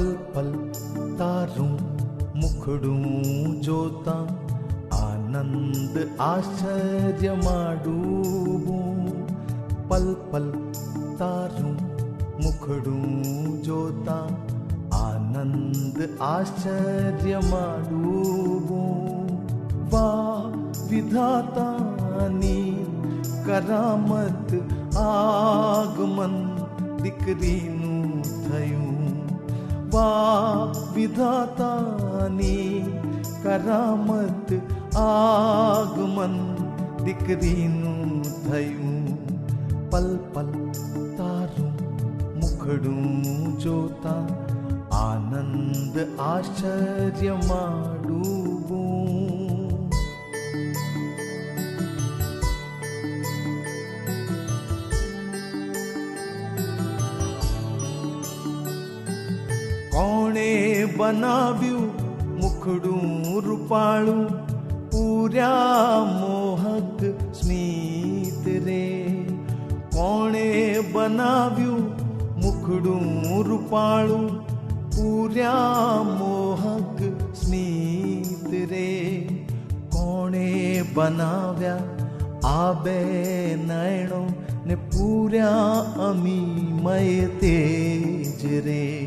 पल पल तारूं मुखडूं जोता पल् पल् तारु पल आश्चर्यमाडु पल् पल् तारुखु आनन्द आश्चर्यमाडु वा विधातानि करामत आगमन दीकरि થયું વા વિધાતાની કરામત આગમન દીકરીનું થયું પલ પલ તારું મુખડું જોતા આનંદ આશ્ચર્યમાં ડૂબું કોણે બનાવ્યું મુખડું, રૂપાળું? પૂર્યા મોહક સ્મિત રે. કોણે બનાવ્યું મુખડું, રૂપાળું? પૂર્યા મોહક સ્મિત રે. કોણે બનાવ્યા આ બે નયણો ને પૂર્યા અમીમય તેજ રે.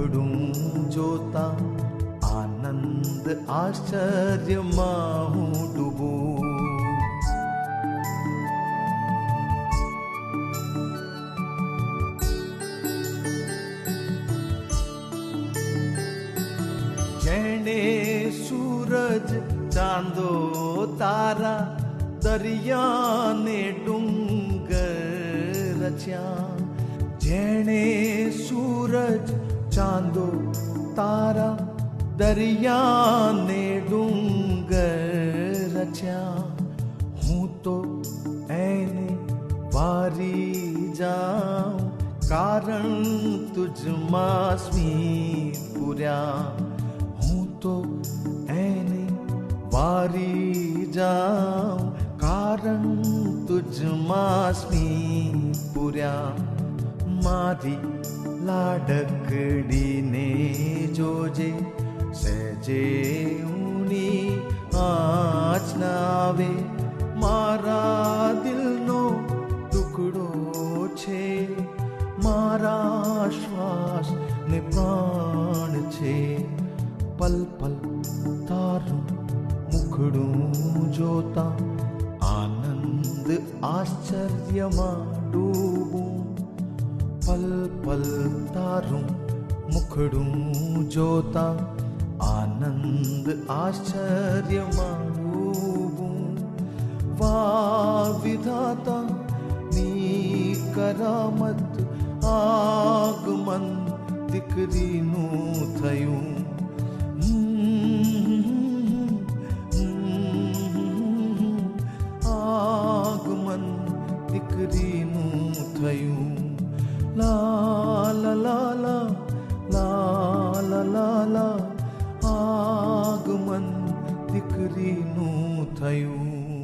सापडूं जोता, आनंद आश्चर्य माहू डुबू। जैने सूरज, चांदो, तारा, दरिया ने डूंगर रचिया। जैने सूरज चांदो तारा दरिया ने डूंगर रचा। हूँ तो ऐने बारी जाऊँ, कारण तुझ मास्मी पुरा हूँ तो ऐने बारी जाऊँ, कारण तुझ मास्मी पुरा મારી લાડકડીને જોજે સહેજે ઊની આંચ ના આવે મારા દિલનો ટુકડો છે મારા શ્વાસ ને પ્રાણ છે પલ પલ તારું મુખડું જોતા આનંદ આશ્ચર્યમાં ડૂબું પલ પલ તારું મુખડું જોતા આનંદ આશ્ચર્યમાં ડૂબું વા વિધાતા ની કરામત આગમન દીકરીનું la la la la. La la la la. આગમન દીકરીનું થયું